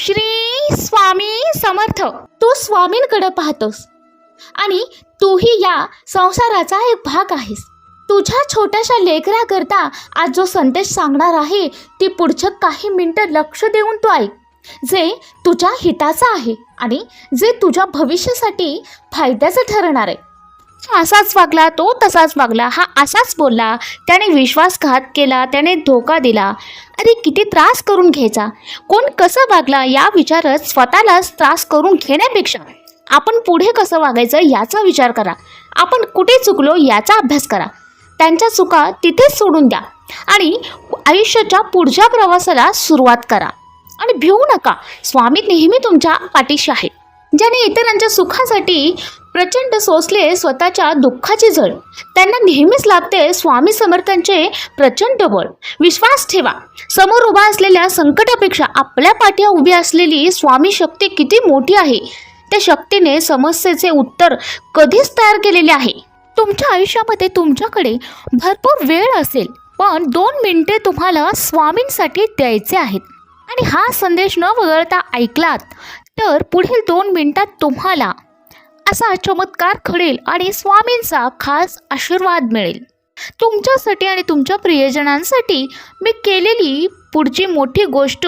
श्री स्वामी समर्थ. तू स्वामींकडे पाहतोस. आणि तूही या संसाराचा एक भाग आहेस. तुझ्या छोट्याशा लेकराकरता आज जो संदेश सांगणार आहे ती पुढच्या काही मिनटं लक्ष देऊन तू ऐक. जे तुझ्या हिताचं आहे आणि जे तुझ्या भविष्यासाठी फायद्याचं ठरणार आहे. असाच वागला तो तसाच वागला हा असाच बोलला. त्याने विश्वासघात केला त्याने धोका दिला. अरे किती त्रास करून घ्यायचा. कोण कसं वागला या विचारच स्वतःलाच त्रास करून घेण्यापेक्षा. आपण पुढे कसं वागायचं याचा विचार करा. आपण कुठे चुकलो याचा अभ्यास करा. त्यांच्या चुका तिथेच सोडून द्या. आणि आयुष्याच्या पुढच्या प्रवासाला सुरुवात करा. आणि भिवू नका. स्वामी नेहमी तुमच्या पाठीशी आहेत. ज्याने इतरांच्या सुखासाठी प्रचंड सोसले स्वतःच्या दुःखाची झळ. त्यांना नेहमीच लाभते स्वामी समर्थांचे प्रचंड बळ. विश्वास ठेवा. समोर उभा असलेल्या संकटापेक्षा आपल्या पाठ्या उभी असलेली स्वामी शक्ती किती मोठी आहे? त्या शक्तीने समस्येचे उत्तर कधीच तयार केलेले आहे. तुमच्या आयुष्यामध्ये तुमच्याकडे भरपूर वेळ असेल पण दोन मिनिटे तुम्हाला स्वामींसाठी द्यायचे आहेत. आणि हा संदेश न वगळता ऐकलात तर पुढील दोन मिनिटात तुम्हाला असा चमत्कार घडेल आणि स्वामींचा खास आशीर्वाद मिळेल. तुमच्यासाठी आणि तुमच्या प्रियजनांसाठी मी केलेली पुढची मोठी गोष्ट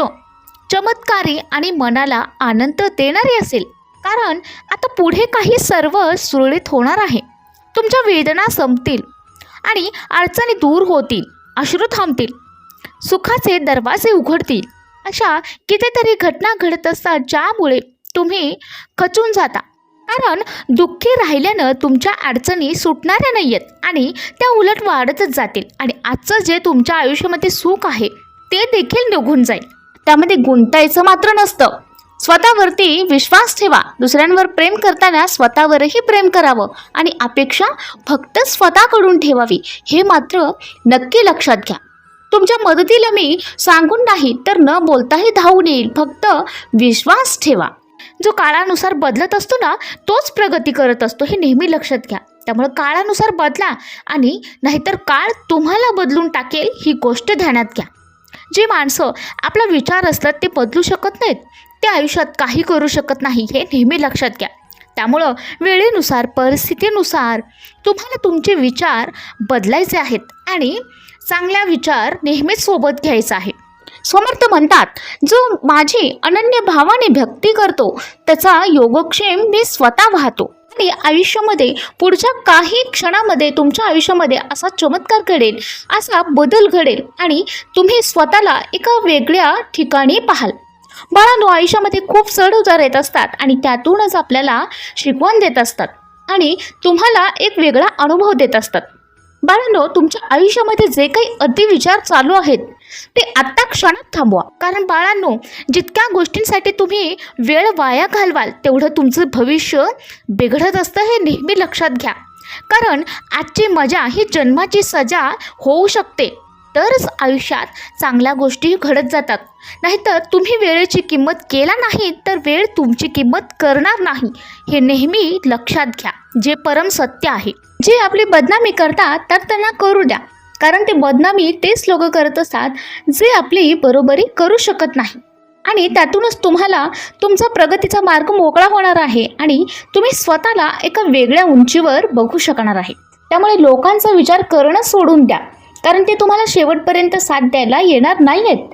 चमत्कारी आणि मनाला आनंद देणारी असेल. कारण आता पुढे काही सर्व सुरळीत होणार आहे. तुमच्या वेदना संपतील आणि अडचणी दूर होतील अश्रू थांबतील. सुखाचे दरवाजे उघडतील. अशा कितीतरी घटना घडत असतात ज्यामुळे तुम्ही खचून जाता. कारण दुःखी राहिल्यानं तुमच्या अडचणी सुटणाऱ्या नाही आहेत आणि त्या उलट वाढतच जातील आणि आजचं जे तुमच्या आयुष्यामध्ये सुख आहे ते देखील निघून जाईल. त्यामध्ये गुंतायचं मात्र नसतं. स्वतःवरती विश्वास ठेवा. दुसऱ्यांवर प्रेम करताना स्वतःवरही प्रेम करावं आणि अपेक्षा फक्त स्वतःकडून ठेवावी हे मात्र नक्की लक्षात घ्या. तुमच्या मदतीला मी सांगून नाही तर न बोलताही धावून येईल. फक्त विश्वास ठेवा. जो काळानुसार बदलत असतो ना तोच प्रगती करत असतो. हे नेहमी लक्षात घ्या. त्यामुळे काळानुसार बदला आणि नाहीतर काळ तुम्हाला बदलून टाकेल ही गोष्ट ध्यानात घ्या. जी माणसं आपला विचार असतात ते बदलू शकत नाहीत. ते आयुष्यात काही करू शकत नाही हे नेहमी लक्षात घ्या. त्यामुळं वेळेनुसार परिस्थितीनुसार तुम्हाला तुमचे विचार बदलायचे आहेत आणि चांगला विचार नेहमीच सोबत घ्यायचा आहे. समर्थ म्हणतात जो माझी अनन्य भावाने भक्ती करतो त्याचा योगक्षेम मी स्वतः वाहतो. आणि आयुष्यामध्ये पुढच्या काही क्षणामध्ये तुमच्या आयुष्यामध्ये असा चमत्कार घडेल असा बदल घडेल आणि तुम्ही स्वतःला एका वेगळ्या ठिकाणी पाहाल. बाळांनो आयुष्यामध्ये खूप चढ उतार येत असतात आणि त्यातूनच आपल्याला शिकवण देत असतात आणि तुम्हाला एक वेगळा अनुभव देत असतात. बाळांनो तुमच्या आयुष्यामध्ये जे काही अतिविचार चालू आहेत ते आत्ता क्षणात थांबवा. कारण बाळांनो जितक्या गोष्टींसाठी तुम्ही वेळ वाया घालवाल तेवढं तुमचं भविष्य बिघडत असतं हे नेहमी लक्षात घ्या. कारण आजची मजा ही जन्माची सजा होऊ शकते. तरच आयुष्यात चांगल्या गोष्टी घडत जातात. नाहीतर तुम्ही वेळेची किंमत केला नाही तर वेळ तुमची किंमत करणार नाही. हे नेहमी लक्षात घ्या जे परम सत्य आहे. जे आपली बदनामी करतात तर त्यांना करू द्या. कारण ते बदनामी तेच लोक करत असतात जे आपली बरोबरी करू शकत नाही. आणि त्यातूनच तुम्हाला तुमचा प्रगतीचा मार्ग मोकळा होणार आहे आणि तुम्ही स्वतःला एका वेगळ्या उंचीवर बघू शकणार आहे. त्यामुळे लोकांचा विचार करणं सोडून द्या. कारण ते तुम्हाला शेवटपर्यंत साथ द्यायला येणार नाही आहेत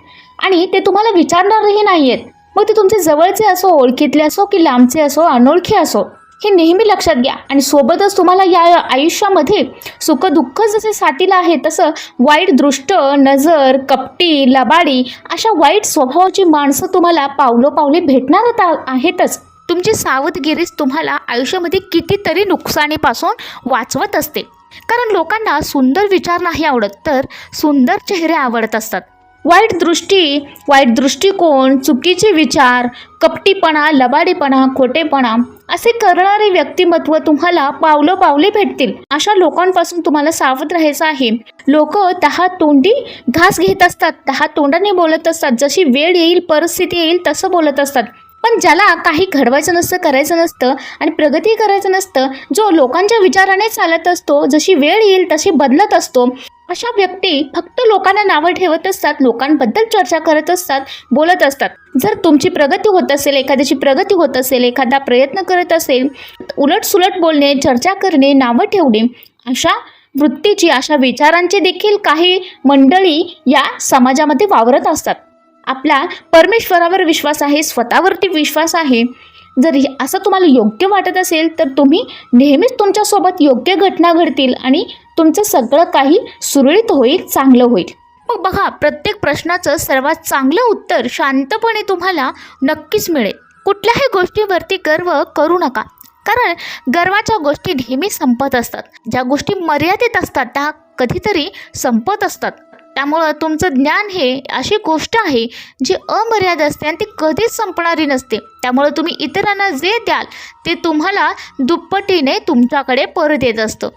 आणि ते तुम्हाला विचारणारही नाही आहेत मग ते तुमचे जवळचे असो ओळखीतले असो की लांबचे असो अनोळखी असो हे नेहमी लक्षात घ्या. आणि सोबतच तुम्हाला या आयुष्यामध्ये सुखदुःख जसे साथीला आहे तसं वाईट दृष्ट नजर कपटी लबाडी अशा वाईट स्वभावाची माणसं तुम्हाला पावलोपावली भेटणार आहेतच. तुमची सावधगिरीच तुम्हाला आयुष्यामध्ये कितीतरी नुकसानीपासून वाचवत असते. कारण लोकांना सुंदर विचार नाही आवडत तर सुंदर चेहरे आवडत असतात. वाईट दृष्टी वाईट दृष्टिकोन चुकीचे विचार कपटीपणा लबाडीपणा खोटेपणा असे करणारे व्यक्तिमत्व तुम्हाला पावलं पावले भेटतील. अशा लोकांपासून तुम्हाला सावध राहायचं आहे. लोक दहा तोंडी घास घेत असतात दहा तोंडाने बोलत असतात. जशी वेळ येईल परिस्थिती येईल तसं बोलत असतात. पण ज्याला काही घडवायचं नसतं करायचं नसतं आणि प्रगती करायचं नसतं जो लोकांच्या विचाराने चालत असतो जशी वेळ येईल तशी बदलत असतो. अशा व्यक्ती फक्त लोकांना नावं ठेवत असतात लोकांबद्दल चर्चा करत असतात बोलत असतात. जर तुमची प्रगती होत असेल एखाद्याची प्रगती होत असेल एखादा प्रयत्न करत असेल उलट सुलट बोलणे चर्चा करणे नावं ठेवणे अशा वृत्तीची अशा विचारांची देखील काही मंडळी या समाजामध्ये वावरत असतात. आपला परमेश्वरावर विश्वास आहे स्वतःवरती विश्वास आहे. जर असं तुम्हाला योग्य वाटत असेल तर तुम्ही नेहमीच तुमच्यासोबत योग्य घटना घडतील आणि तुमचं सगळं काही सुरळीत होईल चांगलं होईल. मग बघा प्रत्येक प्रश्नाचं सर्वात चांगलं उत्तर शांतपणे तुम्हाला नक्कीच मिळेल. कुठल्याही गोष्टीवरती गर्व करू नका. कारण गर्वाच्या गोष्टी नेहमी संपत असतात. ज्या गोष्टी मर्यादित असतात त्या कधीतरी संपत असतात. त्यामुळं तुमचं ज्ञान हे अशी गोष्ट आहे जी अमर्याद असते आणि ती कधीच संपणारी नसते. त्यामुळं तुम्ही इतरांना जे द्याल ते तुम्हाला दुप्पटीने तुमच्याकडे परत येत असतं.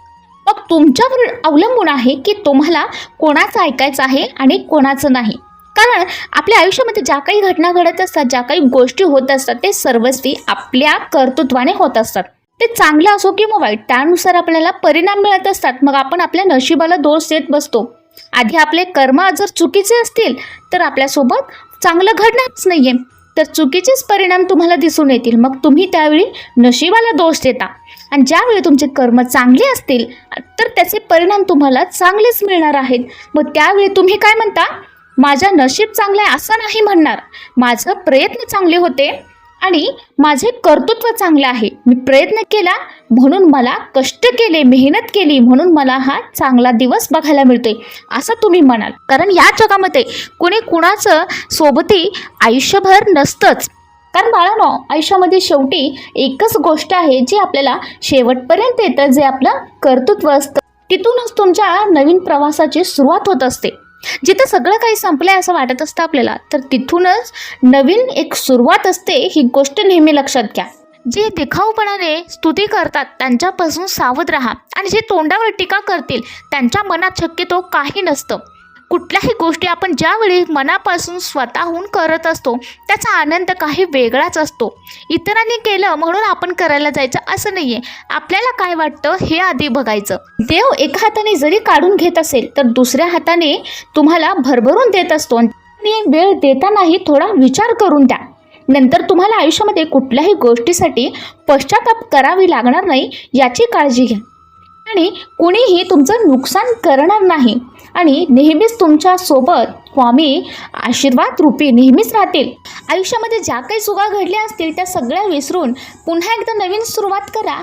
मग तुमच्यावर अवलंबून आहे की तुम्हाला कोणाचं ऐकायचं आहे आणि कोणाचं नाही? कारण आपल्या आयुष्यामध्ये ज्या काही घटना घडत असतात ज्या काही गोष्टी होत असतात ते सर्वस्वी आपल्या कर्तृत्वाने होत असतात. ते चांगलं असो किंवा वाईट त्यानुसार आपल्याला परिणाम मिळत असतात. मग आपण आपल्या नशिबाला दोष देत बसतो. आधी आपले कर्म जर चुकीचे असतील तर आपल्यासोबत चांगलं घडणारच नाहीये. तर चुकीचेच परिणाम तुम्हाला दिसून येतील. मग तुम्ही त्यावेळी नशिबाला दोष देता. आणि ज्यावेळी तुमचे कर्म चांगले असतील तर त्याचे परिणाम तुम्हाला चांगलेच मिळणार आहेत. मग त्यावेळी तुम्ही काय म्हणता? माझा नशीब चांगलं आहे असं नाही म्हणणार. माझं प्रयत्न चांगले होते. आणि माझे कर्तृत्व चांगलं आहे. मी प्रयत्न केला म्हणून मला कष्ट केले मेहनत केली म्हणून मला हा चांगला दिवस बघायला मिळतोय असं तुम्ही म्हणाल. कारण या जगामध्ये कोणी कुणाचं सोबती आयुष्यभर नसतंच. कारण बाळांनो आयुष्यामध्ये शेवटी एकच गोष्ट आहे जी आपल्याला शेवटपर्यंत येतं जे आपलं कर्तृत्व असतं. तिथूनच तुमच्या नवीन प्रवासाची सुरुवात होत असते. जिथं सगळं काही संपलं आहे असं वाटत असतं आपल्याला तर तिथूनच नवीन एक सुरुवात असते ही गोष्ट नेहमी लक्षात घ्या. जे दिखाऊपणाने स्तुती करतात त्यांच्यापासून सावध राहा आणि जे तोंडावर टीका करतील त्यांच्या मनात शक्यतो काही नसतं. कुठल्याही गोष्टी आपण ज्यावेळी मनापासून स्वतःहून करत असतो त्याचा आनंद काही वेगळाच असतो. इतरांनी केलं म्हणून आपण करायला जायचं असं नाही आहे आपल्याला काय वाटतं हे आधी बघायचं. देव एका हाताने जरी काढून घेत असेल तर दुसऱ्या हाताने तुम्हाला भरभरून देत असतो. आणि वेळ देतानाही थोडा विचार करून द्या. नंतर तुम्हाला आयुष्यामध्ये कुठल्याही गोष्टीसाठी पश्चाताप करावी लागणार नाही याची काळजी घ्या. आणि कुणीही तुमचं नुकसान करणार नाही. आणि नेहमीच तुमच्यासोबत स्वामी आशीर्वाद रूपी नेहमीच राहतील. आयुष्यामध्ये ज्या काही चुका घडल्या असतील त्या सगळ्या विसरून पुन्हा एकदा नवीन सुरुवात करा.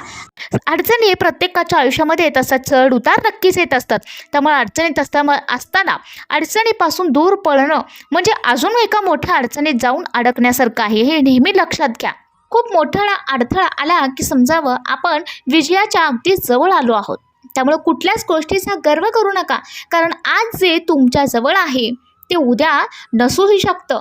अडचणी प्रत्येकाच्या आयुष्यामध्ये येत असतात. चढ उतार नक्कीच येत असतात. त्यामुळे अडचणीत असताना असताना अडचणीपासून दूर पळणं म्हणजे अजून एका मोठ्या अडचणीत जाऊन अडकण्यासारखं आहे. हे नेहमी लक्षात घ्या. खूप मोठा अडथळा आला की समजावं आपण विजयाच्या अगदी जवळ आलो आहोत. त्यामुळे कुठल्याच गोष्टीचा गर्व करू नका. कारण आज जे तुमच्या जवळ आहे ते उद्या नसूही शकतं.